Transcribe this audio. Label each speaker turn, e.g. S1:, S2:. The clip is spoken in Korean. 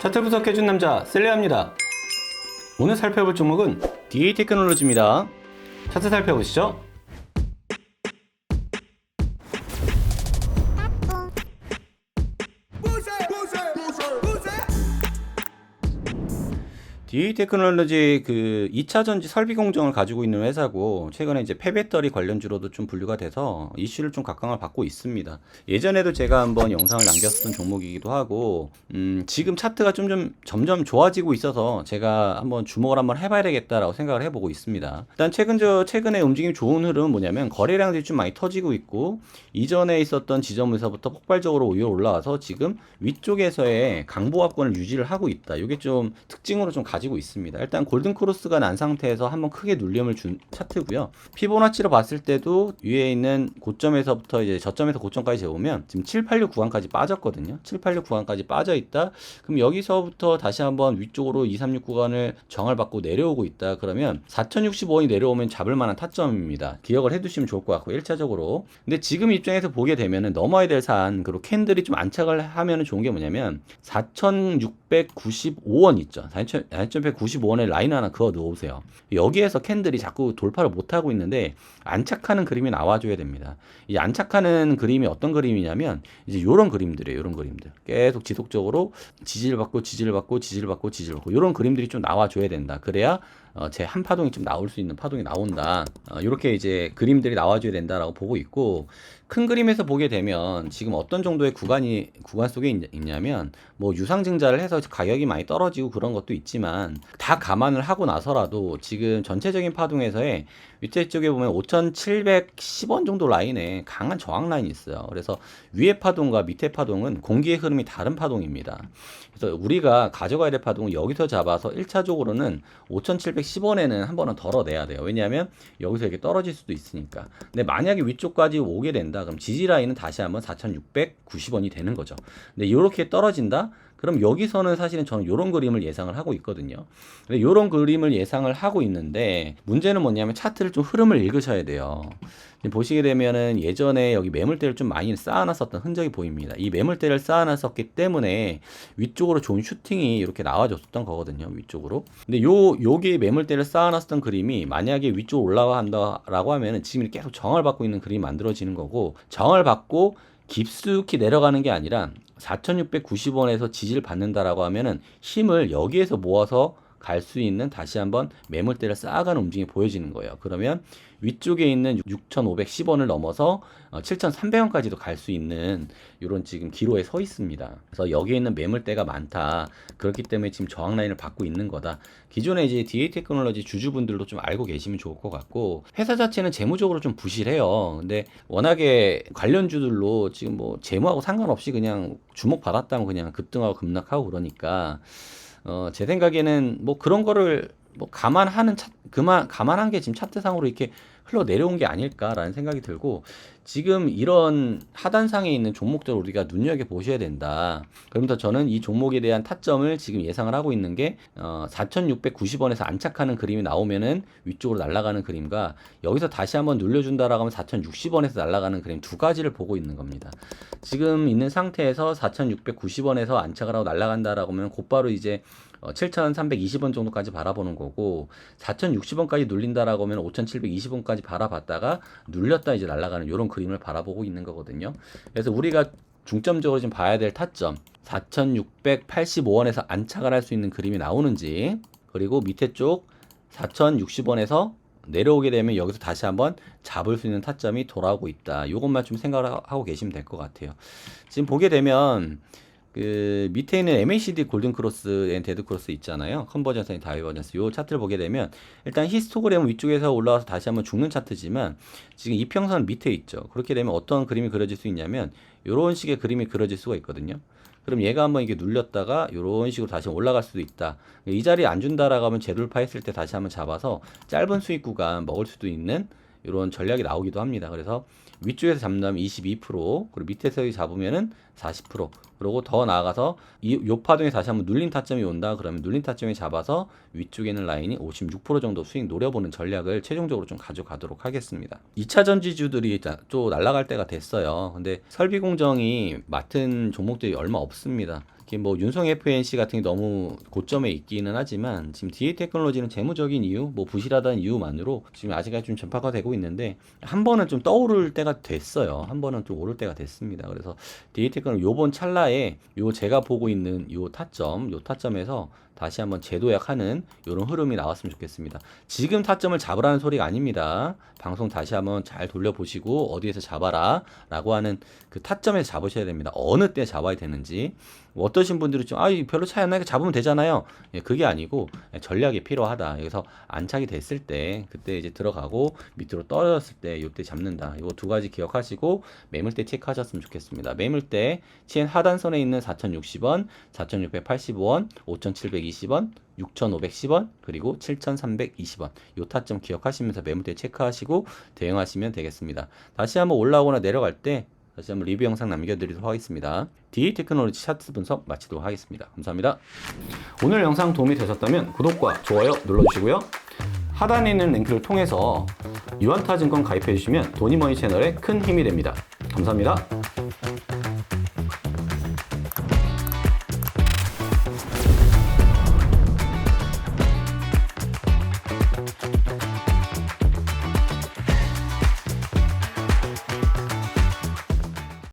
S1: 차트 분석해준 남자 셀레아입니다. 오늘 살펴볼 종목은 DA 테크놀로지입니다. 차트 살펴보시죠. DA 테크놀로지 그 2차 전지 설비 공정을 가지고 있는 회사고 최근에 이제 폐배터리 관련주로도 좀 분류가 돼서 이슈를 좀 각광을 받고 있습니다. 예전에도 제가 한번 영상을 남겼었던 종목이기도 하고 음, 지금 차트가 좀, 좀 점점 좋아지고 있어서 제가 한번 주목을 한번 해봐야 되겠다라고 생각을 해보고 있습니다. 일단 최근 저 최근에 움직임 좋은 흐름은 뭐냐면 거래량들이 좀 많이 터지고 있고 이전에 있었던 지점에서부터 폭발적으로 위로 올라와서 지금 위쪽에서의 강보합권을 유지를 하고 있다. 이게 좀 특징으로 좀 가 지고 있습니다. 일단 골든 크로스가 난 상태에서 한번 크게 눌림을 준 차트고요. 피보나치로 봤을 때도 위에 있는 고점에서부터 이제 저점에서 고점까지 재보면 지금 786 구간까지 빠졌거든요. 786 구간까지 빠져 있다. 그럼 여기서부터 다시 한번 위쪽으로 236 구간을 정을 받고 내려오고 있다. 그러면 4065원이 내려오면 잡을 만한 타점입니다. 기억을 해두시면 좋을 것 같고 1차적으로. 근데 지금 입장에서 보게 되면은 넘어야 될 산 그리고 캔들이 좀 안착을 하면은 좋은 게 뭐냐면 4695원 있죠. 4195원에 라인 하나 그어 놓으세요. 여기에서 캔들이 자꾸 돌파를 못 하고 있는데 안착하는 그림이 나와줘야 됩니다. 이 안착하는 그림이 어떤 그림이냐면 이제 요런 그림들이에요. 요런 그림들. 계속 지속적으로 지지를 받고 지지를 받고 지지를 받고 지지를 받고 요런 그림들이 좀 나와줘야 된다. 그래야 어, 제 한 파동이 좀 나올 수 있는 파동이 나온다. 어, 이렇게 이제 그림들이 나와줘야 된다라고 보고 있고 큰 그림에서 보게 되면 지금 어떤 정도의 구간이 구간 속에 있, 있냐면 뭐 유상증자를 해서 가격이 많이 떨어지고 그런 것도 있지만 다 감안을 하고 나서라도 지금 전체적인 파동에서의 밑에 쪽에 보면 5,710원 정도 라인에 강한 저항 라인이 있어요. 그래서 위에 파동과 밑에 파동은 공기의 흐름이 다른 파동입니다. 그래서 우리가 가져가야 될 파동은 여기서 잡아서 1차적으로는 5,710원에는 한 번은 덜어내야 돼요. 왜냐하면 여기서 이렇게 떨어질 수도 있으니까. 근데 만약에 위쪽까지 오게 된다. 그럼 지지 라인은 다시 한번 4,690원이 되는 거죠. 근데 이렇게 떨어진다? 그럼 여기서는 사실은 저는 이런 그림을 예상을 하고 있거든요. 이런 그림을 예상을 하고 있는데 문제는 뭐냐면 차트를 좀 흐름을 읽으셔야 돼요. 보시게 되면은 예전에 여기 매물대를 좀 많이 쌓아놨었던 흔적이 보입니다. 이 매물대를 쌓아놨었기 때문에 위쪽으로 좋은 슈팅이 이렇게 나와줬었던 거거든요. 위쪽으로. 근데 요 여기 매물대를 쌓아놨었던 그림이 만약에 위쪽 올라가 한다라고 하면은 지금 계속 정을 받고 있는 그림이 만들어지는 거고 정을 받고 깊숙이 내려가는 게 아니라 4,690원에서 지지를 받는다라고 하면은 힘을 여기에서 모아서 갈 수 있는 다시 한번 매물대를 쌓아가는 움직임이 보여지는 거예요. 그러면 위쪽에 있는 6,510원을 넘어서 7,300원까지도 갈 수 있는 이런 지금 기로에 서 있습니다. 그래서 여기에 있는 매물대가 많다. 그렇기 때문에 지금 저항 라인을 받고 있는 거다. 기존에 이제 DA 테크놀로지 주주분들도 좀 알고 계시면 좋을 것 같고 회사 자체는 재무적으로 좀 부실해요. 근데 워낙에 관련주들로 지금 뭐 재무하고 상관없이 그냥 주목 받았다면 그냥 급등하고 급락하고 그러니까 어, 제 생각에는 뭐 그런 거를 뭐 감안하는 차, 그만 감안한 게 지금 차트상으로 이렇게 흘러 내려온 게 아닐까라는 생각이 들고 지금 이런 하단상에 있는 종목들 우리가 눈여겨 보셔야 된다. 그러면서 저는 이 종목에 대한 타점을 지금 예상을 하고 있는 게 어, 4,690원에서 안착하는 그림이 나오면은 위쪽으로 날아가는 그림과 여기서 다시 한번 눌려준다라고 하면 4,060원에서 날아가는 그림 두 가지를 보고 있는 겁니다. 지금 있는 상태에서 4,690원에서 안착을 하고 날아간다라고 하면 곧바로 이제 어, 7,320원 정도까지 바라보는 거고 4,060원까지 눌린다라고 하면 5,720원까지 바라봤다가 눌렸다 이제 날아가는 이런 그림을 바라보고 있는 거거든요. 그래서 우리가 중점적으로 지금 봐야 될 타점 4,685원에서 안착을 할 수 있는 그림이 나오는지 그리고 밑에 쪽 4,060원에서 내려오게 되면 여기서 다시 한번 잡을 수 있는 타점이 돌아오고 있다. 이것만 좀 생각을 하고 계시면 될 것 같아요. 지금 보게 되면 그 밑에 있는 MACD 골든 크로스 앤 데드 크로스 있잖아요. 컨버전스 앤 다이버전스. 요 차트를 보게 되면 일단 히스토그램 위쪽에서 올라와서 다시 한번 죽는 차트지만 지금 이평선 밑에 있죠. 그렇게 되면 어떤 그림이 그려질 수 있냐면 이런 식의 그림이 그려질 수가 있거든요. 그럼 얘가 한번 이게 눌렸다가 이런 식으로 다시 올라갈 수도 있다. 이 자리에 안 준다라고 하면 재돌파 했을 때 다시 한번 잡아서 짧은 수익 구간 먹을 수도 있는 이런 전략이 나오기도 합니다. 그래서 위쪽에서 잡는다면 22% 그리고 밑에서 잡으면은 40% 그리고 더 나아가서 이 요 파동에 다시 한번 눌린 타점이 온다 그러면 눌린 타점에 잡아서 위쪽에 있는 라인이 56% 정도 수익 노려보는 전략을 최종적으로 좀 가져가도록 하겠습니다. 2차 전지주들이 자- 또 날아갈 때가 됐어요. 근데 설비 공정이 맡은 종목들이 얼마 없습니다. 이게 뭐 윤성 FNC 같은 게 너무 고점에 있기는 하지만 지금 DA 테크놀로지는 재무적인 이유, 뭐 부실하다는 이유만으로 지금 아직까지 좀 전파가 되고 있는데 한 번은 좀 떠오를 때가 됐어요. 한 번은 좀 오를 때가 됐습니다. 그래서 DA 테크놀 요번 찰나에 요 제가 보고 있는 요 타점, 요 타점에서 다시 한번 재도약하는 이런 흐름이 나왔으면 좋겠습니다. 지금 타점을 잡으라는 소리가 아닙니다. 방송 다시 한번 잘 돌려보시고 어디에서 잡아라 라고 하는 그 타점에서 잡으셔야 됩니다. 어느 때 잡아야 되는지. 뭐 어떠신 분들은 좀, 아, 이 별로 차이 안 나니까 잡으면 되잖아요. 예, 그게 아니고 전략이 필요하다. 여기서 안착이 됐을 때, 그때 이제 들어가고 밑으로 떨어졌을 때, 이때 잡는다. 이거 두 가지 기억하시고 매물대 체크하셨으면 좋겠습니다. 매물대, 치엔 하단선에 있는 4,060원, 4,685원, 5,720원, 6,510원, 그리고 7,320원. 요 타점 기억하시면서 매물대 체크하시고 대응하시면 되겠습니다. 다시 한번 올라오거나 내려갈 때 다시 한번 리뷰 영상 남겨드리도록 하겠습니다. DA 테크놀로지 차트 분석 마치도록 하겠습니다. 감사합니다. 오늘 영상 도움이 되셨다면 구독과 좋아요 눌러주시고요. 하단에 있는 링크를 통해서 유한타 증권 가입해주시면 도니머니 채널에 큰 힘이 됩니다. 감사합니다.